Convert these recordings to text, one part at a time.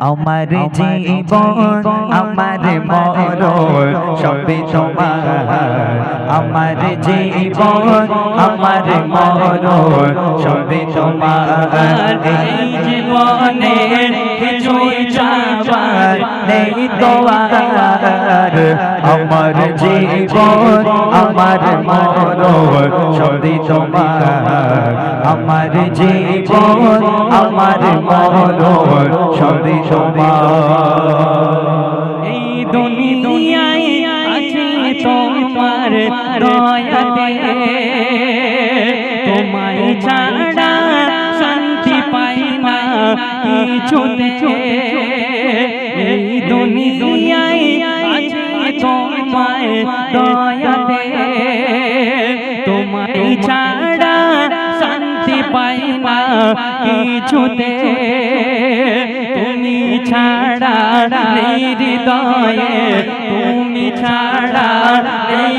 আমার জীবন আমার মরণ সবে তোমার। আমার জীবন আমার মরণ সবে তোমার। এই জীবনে কিছুই চাবার নেই তোমার আমার জীবন আমার মরণ সবই তোমার। আমার জীবন আমার মরণ সবই তোমার। এই দুনিয়ায় আছে তোমার দয়াতে। তোমায় ছাড়া শান্তি পাই না কিছুতে। এই দুনিয়ায় তোমায় দয়াতে। তোমায় ছাড়া শান্তি পাই না কিছুতে। তুমি ছাড়া নেই হৃদয়ে, তুমি ছাড়া নেই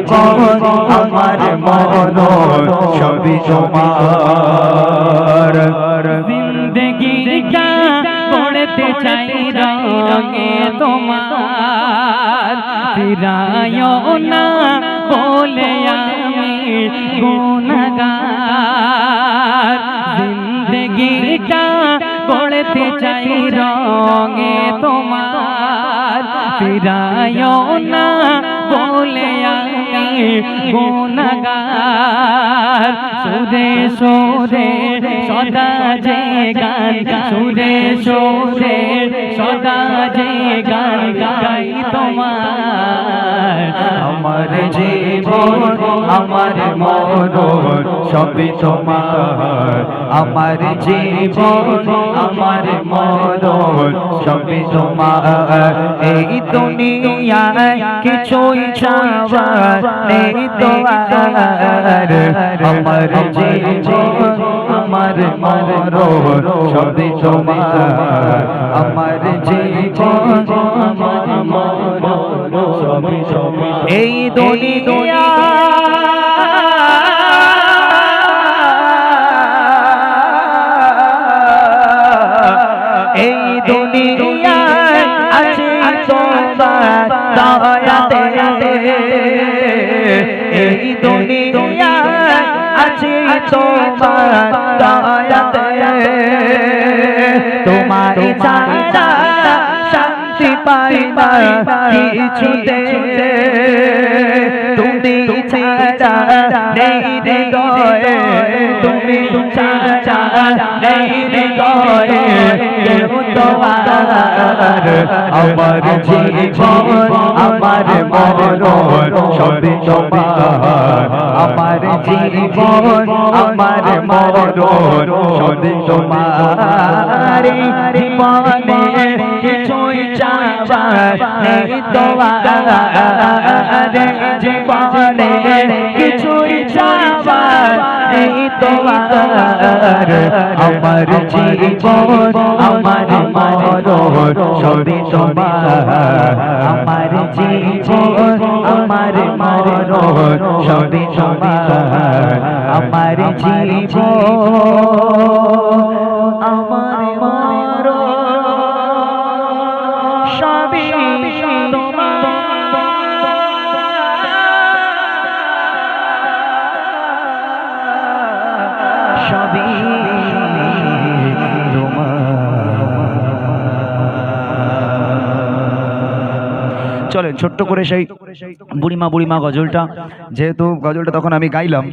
আমার মরণ সবই তোমার জিন্দগিটা পড়তে চাই রঙে তোমার ফিরায় না বলে আমি গুণগার জিন্দগিটা পড়তে চাই রঙে তোমার ফিরায় না বলে আমি গুণগার সুরে সুরে, সদা যে গান সুরে সুরে, সদা যে গান গাই তোমার। আমার জীবন, আমার মরণ সবই তোমার, আমার জীবন, আমার মরণ সবই তোমার। এই দুনিয়ায় কিছুই চাবার নেই তোমার। আমার জীবন, আমার মরণ সবই তোমার। আমার জীবন, আমার মরণ সবই তোমার। এই দুনিয়া দয়াতে এই দুনিয়ায় আছে তোমার দয়াতে। তোমার ছাড়া শান্তি পাই না কিছুতে তুমি ছাড়া নেই হৃদয়ে তুমি ছাড়া নেই তোমার আমার জীবন, আমার মরণ সবই তোমার আমার জীবন, আমার মরণ সবই তোমার জীবনে কিছুই চাবার নেই তোমার। তোমার, আমার জীবন, আমার মরণ সবে তোমার। আমার জীবন, আমার মরণ সবে তোমার। আমার জীবন চলেন ছোট্ট করে সেই বুড়িমা বুড়িমা গজলটা। যেহেতু গজলটা তখন আমি গাইলাম।